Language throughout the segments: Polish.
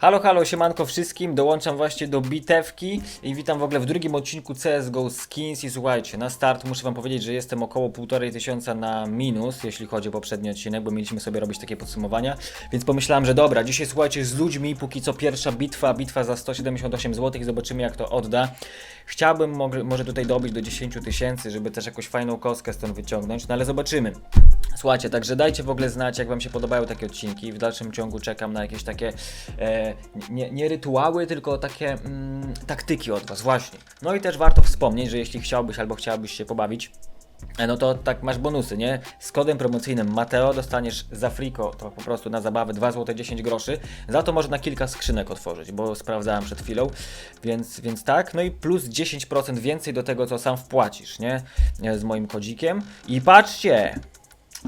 Halo, halo, siemanko wszystkim, dołączam właśnie do bitewki i witam w ogóle w drugim odcinku CSGO Skins i słuchajcie, na start muszę wam powiedzieć, że jestem około półtorej tysiąca na minus, jeśli chodzi o poprzedni odcinek, bo mieliśmy sobie robić takie podsumowania, więc pomyślałem, że dobra, dzisiaj słuchajcie z ludźmi, póki co pierwsza bitwa, bitwa za 178 zł, zobaczymy jak to odda. Chciałbym może tutaj dobić do 10 tysięcy, żeby też jakąś fajną kostkę stąd wyciągnąć, no ale zobaczymy. Słuchajcie, także dajcie w ogóle znać, jak Wam się podobają takie odcinki. W dalszym ciągu czekam na jakieś takie e, nie, nie rytuały, tylko takie mm, taktyki od Was, właśnie. No i też warto wspomnieć, że jeśli chciałbyś albo chciałabyś się pobawić, e, no to tak masz bonusy, nie? Z kodem promocyjnym Mateo dostaniesz za friko, to po prostu na zabawę 2 zł 10 groszy. Za to można kilka skrzynek otworzyć, bo sprawdzałem przed chwilą, więc, więc tak. No i plus 10% więcej do tego, co sam wpłacisz, nie? E, Z moim kodzikiem. I patrzcie,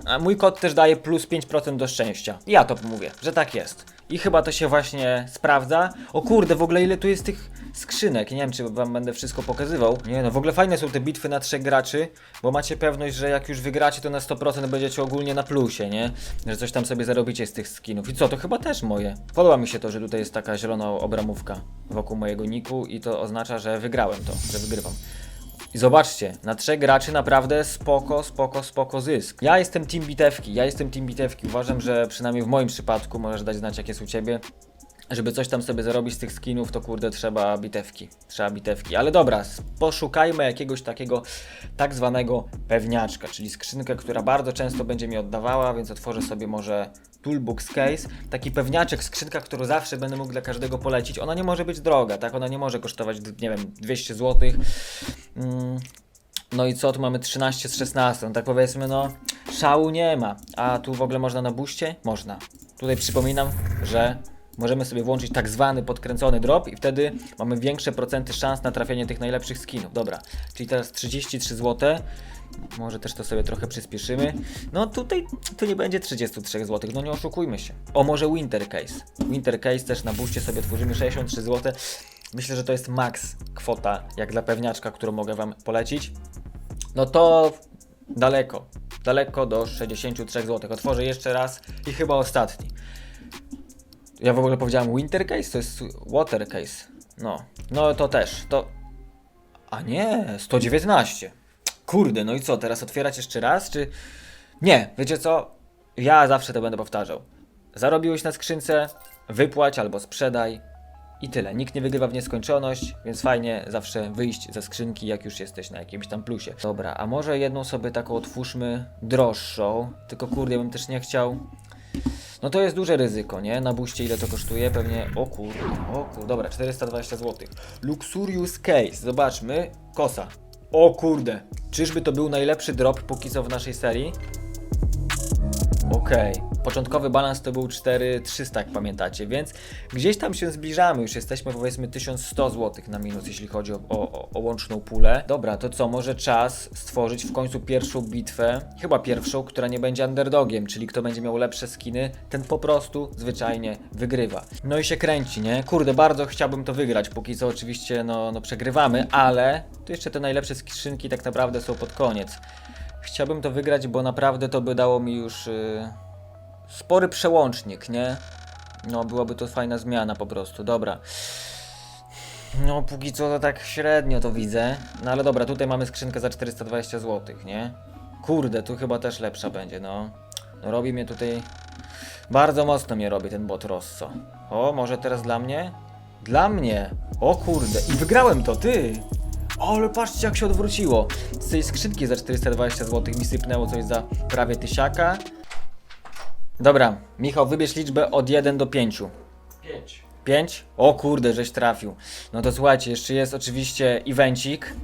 a mój kod też daje plus 5% do szczęścia. Ja to mówię, że tak jest. I chyba to się właśnie sprawdza. O kurde, w ogóle ile tu jest tych skrzynek. Nie wiem, czy wam będę wszystko pokazywał. Nie no, w ogóle fajne są te bitwy na trzech graczy, bo macie pewność, że jak już wygracie, to na 100% będziecie ogólnie na plusie, nie? Że coś tam sobie zarobicie z tych skinów. I co, to chyba też moje. Podoba mi się to, że tutaj jest taka zielona obramówka wokół mojego niku i to oznacza, że wygrałem to, że wygrywam. I zobaczcie, na trzech graczy naprawdę spoko, spoko, spoko zysk. Ja jestem team bitewki, ja jestem team bitewki. Uważam, że przynajmniej w moim przypadku, możesz dać znać jak jest u ciebie, żeby coś tam sobie zarobić z tych skinów, to kurde trzeba bitewki. Trzeba bitewki. Ale dobra, poszukajmy jakiegoś takiego tak zwanego pewniaczka, czyli skrzynkę, która bardzo często będzie mi oddawała, więc otworzę sobie może Toolbox Case. Taki pewniaczek, skrzynka, którą zawsze będę mógł dla każdego polecić. Ona nie może być droga, tak? Ona nie może kosztować, nie wiem, 200 zł. Mm. No i co, tu mamy 13 z 16, tak powiedzmy, no szału nie ma. A tu w ogóle można na buście? Można. Tutaj przypominam, że możemy sobie włączyć tak zwany podkręcony drop i wtedy mamy większe procenty szans na trafienie tych najlepszych skinów. Dobra, czyli teraz 33 zł. Może też to sobie trochę przyspieszymy. No tutaj tu nie będzie 33 zł, no nie oszukujmy się. O, może Winter Case. Winter Case też na buście sobie tworzymy 63 zł. Myślę, że to jest max kwota, jak dla pewniaczka, którą mogę Wam polecić. No to daleko, daleko do 63 zł. Otworzę jeszcze raz i chyba ostatni. Ja w ogóle powiedziałem winter case, to jest water case. No, no to też, to... A nie, 119. Kurde, no i co, teraz otwierać jeszcze raz, czy... Nie, wiecie co? Ja zawsze to będę powtarzał. Zarobiłeś na skrzynce, wypłać albo sprzedaj i tyle. Nikt nie wygrywa w nieskończoność, więc fajnie zawsze wyjść ze skrzynki, jak już jesteś na jakimś tam plusie. Dobra, a może jedną sobie taką otwórzmy droższą, tylko kurde, bym też nie chciał... No to jest duże ryzyko, nie? Na buście ile to kosztuje? Pewnie... O kurde, o kurde, dobra, 420 zł. Luxurious Case, zobaczmy. Kosa. O kurde, czyżby to był najlepszy drop póki co w naszej serii? Okej. Początkowy balans to był 4300, jak pamiętacie, więc gdzieś tam się zbliżamy. Już jesteśmy powiedzmy 1100 zł na minus, jeśli chodzi o, o, o łączną pulę. Dobra, to co? Może czas stworzyć w końcu pierwszą bitwę, chyba pierwszą, która nie będzie underdogiem, czyli kto będzie miał lepsze skiny, ten po prostu zwyczajnie wygrywa. No i się kręci, nie? Kurde, bardzo chciałbym to wygrać. Póki co oczywiście no, no przegrywamy, ale tu jeszcze te najlepsze skrzynki tak naprawdę są pod koniec. Chciałbym to wygrać, bo naprawdę to by dało mi już yy, spory przełącznik, nie? No, byłaby to fajna zmiana po prostu, dobra. No, póki co to tak średnio to widzę. No ale dobra, tutaj mamy skrzynkę za 420 zł, nie? Kurde, tu chyba też lepsza będzie, no. No robi mnie tutaj... Bardzo mocno mnie robi ten bot Rosso. O, może teraz dla mnie? Dla mnie! O kurde, i wygrałem to, ty! O, ale patrzcie jak się odwróciło. Z tej skrzynki za 420 zł mi sypnęło coś za prawie tysiaka. Dobra, Michał, wybierz liczbę od 1 do 5. 5. 5? O kurde, żeś trafił. No to słuchajcie, jeszcze jest oczywiście evencik.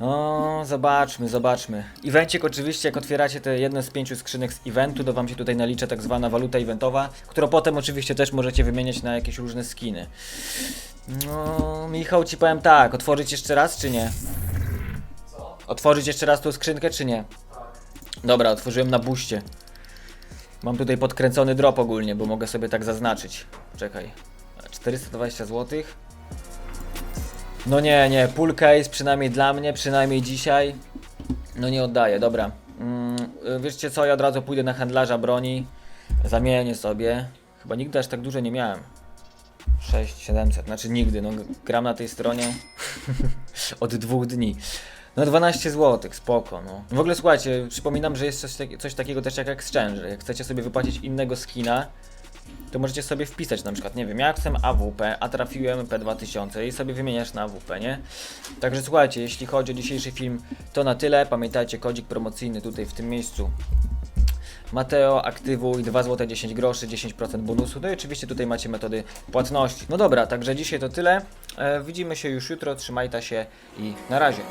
O, zobaczmy, zobaczmy. Evencik oczywiście, jak otwieracie te jedne z pięciu skrzynek z eventu, to wam się tutaj nalicza tak zwana waluta eventowa, którą potem oczywiście też możecie wymieniać na jakieś różne skiny. No, Michał, ci powiem tak, otworzyć jeszcze raz, czy nie? Co? Otworzyć jeszcze raz tą skrzynkę, czy nie? Dobra, otworzyłem na buście. Mam tutaj podkręcony drop ogólnie, bo mogę sobie tak zaznaczyć. Czekaj. 420 zł. No nie, nie, full case przynajmniej dla mnie, przynajmniej dzisiaj. No nie oddaję, dobra. Mm, y, wiecie co, ja od razu pójdę na handlarza broni. Zamienię sobie. Chyba nigdy aż tak dużo nie miałem. 6700, znaczy nigdy, no gram na tej stronie od dwóch dni. No 12 zł, spoko, no. W ogóle słuchajcie, przypominam, że jest coś, coś takiego też jak Exchange. Jak chcecie sobie wypłacić innego skina, to możecie sobie wpisać na przykład, nie wiem, ja chcę AWP, a trafiłem P2000 i sobie wymieniasz na AWP, nie? Także słuchajcie, jeśli chodzi o dzisiejszy film, to na tyle. Pamiętajcie, kodzik promocyjny tutaj w tym miejscu. Mateo, aktywuj 2 zł 10 groszy, 10% bonusu. No i oczywiście tutaj macie metody płatności. No dobra, także dzisiaj to tyle. E, widzimy się już jutro, trzymajcie się i na razie.